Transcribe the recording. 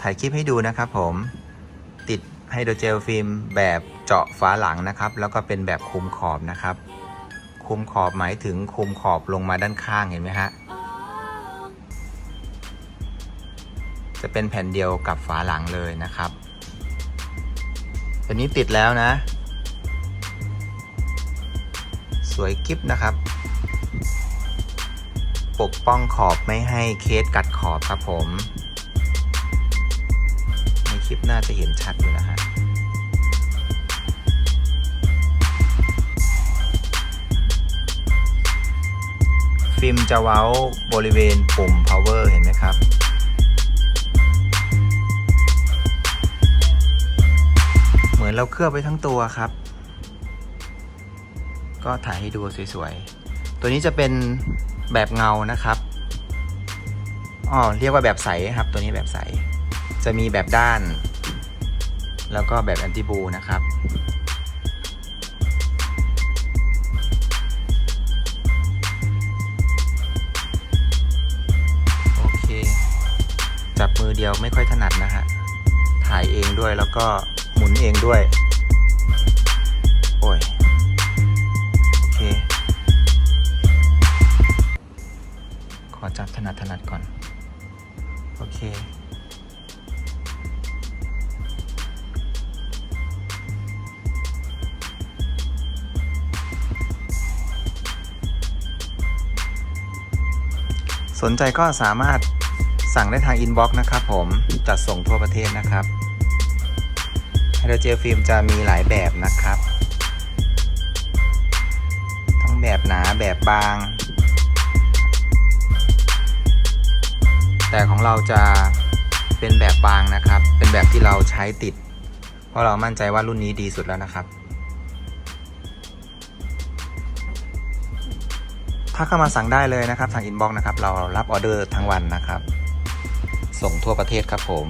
ถ่ายคลิปให้ดูนะครับผมติดไฮโดรเจลฟิล์มแบบเจาะฝาหลังนะครับ แล้วก็เป็นแบบคุมขอบนะครับ คุมขอบหมายถึงคุมขอบลงมาด้านข้างเห็นไหมฮะจะเป็นแผ่นเดียวกับฝาหลังเลยนะครับตัวนี้ติดแล้วนะ สวยกิฟนะครับ ปกป้องขอบไม่ให้เคสกัดขอบครับผม ลิปน่าจะเห็นชัดอยู่นะฮะฟิล์มจะเว้าบริเวณปุ่ม power เห็นไหมครับ เหมือนเราเคลือบไว้ทั้งตัวครับ ก็ถ่ายให้ดูสวยๆ ตัวนี้จะเป็นแบบเงานะครับอ๋อเรียกว่าแบบใสครับ ตัวนี้แบบใส จะมีแบบด้าน แล้วก็แบบแอนติบูนะครับโอเค จับมือเดียวไม่ค่อยถนัดนะฮะถ่ายเองด้วยแล้วก็หมุนเองด้วย โอ้ยโอเค ขอจับถนัดถนัดก่อน โอเค สนใจก็สามารถสั่งได้ทางอินบ็อกซ์นะครับผมจัดส่งทั่วประเทศนะครับไฮโดรเจลฟิล์มจะมีหลายแบบนะครับ ทั้งแบบหนาแบบบาง แต่ของเราจะเป็นแบบบางนะครับ เป็นแบบที่เราใช้ติด เพราะเรามั่นใจว่ารุ่นนี้ดีสุดแล้วนะครับ ถ้าเข้ามาสั่งได้เลยนะครับ ทางอินบ็อกซ์นะครับ เรารับออเดอร์ทั้งวันนะครับ ส่งทั่วประเทศครับผม